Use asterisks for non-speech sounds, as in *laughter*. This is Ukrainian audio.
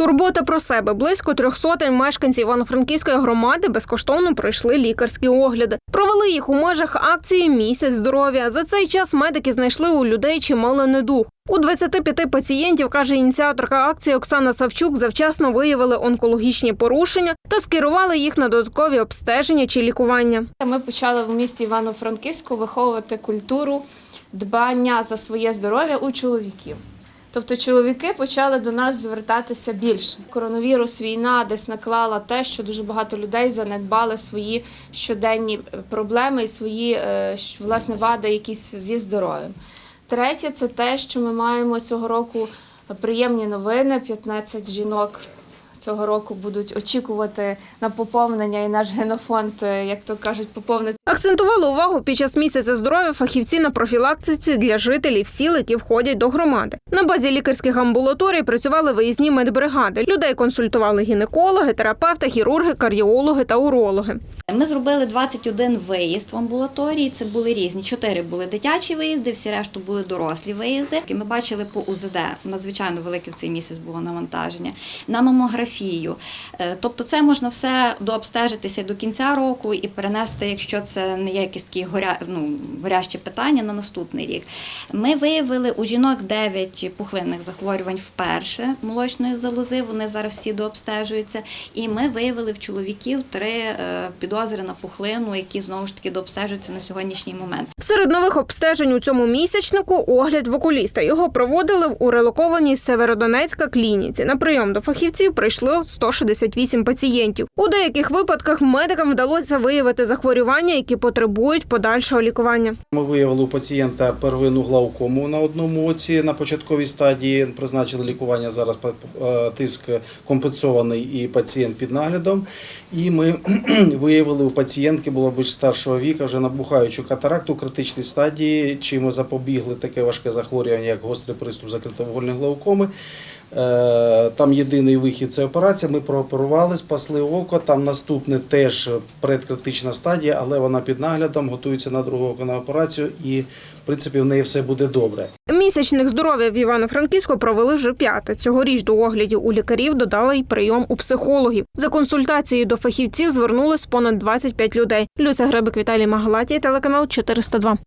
Турбота про себе близько трьох сотень мешканців Івано-Франківської громади безкоштовно пройшли лікарські огляди. Провели їх у межах акції Місяць здоров'я. За цей час медики знайшли у людей чимало недуг. У 25 пацієнтів, каже ініціаторка акції Оксана Савчук, завчасно виявили онкологічні порушення та скерували їх на додаткові обстеження чи лікування. Ми почали в місті Івано-Франківську виховувати культуру дбання за своє здоров'я у чоловіків. Тобто чоловіки почали до нас звертатися більше. Коронавірус, війна десь наклала те, що дуже багато людей занедбали свої щоденні е, проблеми і свої е, власне вади, якісь зі здоров'ям. Третє це те, що ми маємо цього року приємні новини. 15 жінок цього року будуть очікувати на поповнення, і наш генофонд, е, як то кажуть, поповниться. Акцентували увагу під час місяця здоров'я фахівці на профілактиці для жителів сіл, які входять до громади. На базі лікарських амбулаторій працювали виїзні медбригади. Людей консультували гінекологи, терапевти, хірурги, кардіологи та урологи. Ми зробили 21 виїзд в амбулаторії. Це були різні. Чотири були дитячі виїзди, всі решту були дорослі виїзди. Ми бачили по УЗД. Надзвичайно велике в цей місяць було навантаження на мамографію. Е, Тобто, це можна все дообстежитися до кінця року і перенести, якщо це не є якісь такі горя, ну, горящі питання на наступний рік. Ми виявили у жінок 9 пухлинних захворювань вперше молочної залози. Вони зараз всі дообстежуються. І ми виявили в чоловіків три е, підозри на пухлину, які знову ж таки дообстежуються на сьогоднішній момент. Серед нових обстежень у цьому місячнику огляд в окуліста. Його проводили у релокованій з Северодонецька клініці. На прийом до фахівців прийшло 168 пацієнтів. У деяких випадках медикам вдалося виявити захворювання, які потребують подальшого лікування. Ми виявили у пацієнта первинну глаукому на одному оці на початковій стадії. Призначили лікування зараз е, тиск компенсований і пацієнт під наглядом. І ми *clears throat* виявили у пацієнтки було більш старшого віка, вже набухаючу катаракту критичній стадії. Чим ми запобігли таке важке захворювання, як гострий приступ закритовугольної глаукоми. Е, Там єдиний вихід це операція. Ми прооперували, спасли око. Там наступне теж предкритична стадія, але вона під наглядом готується на другу око на операцію, і в принципі в неї все буде добре. Місячник здоров'я в Івано-Франківську провели вже п'яте. Цьогоріч до оглядів у лікарів додали й прийом у психологів. За консультацією до фахівців звернулись понад 25 людей. Люся Гребик, Віталій Магалатій, телеканал 402.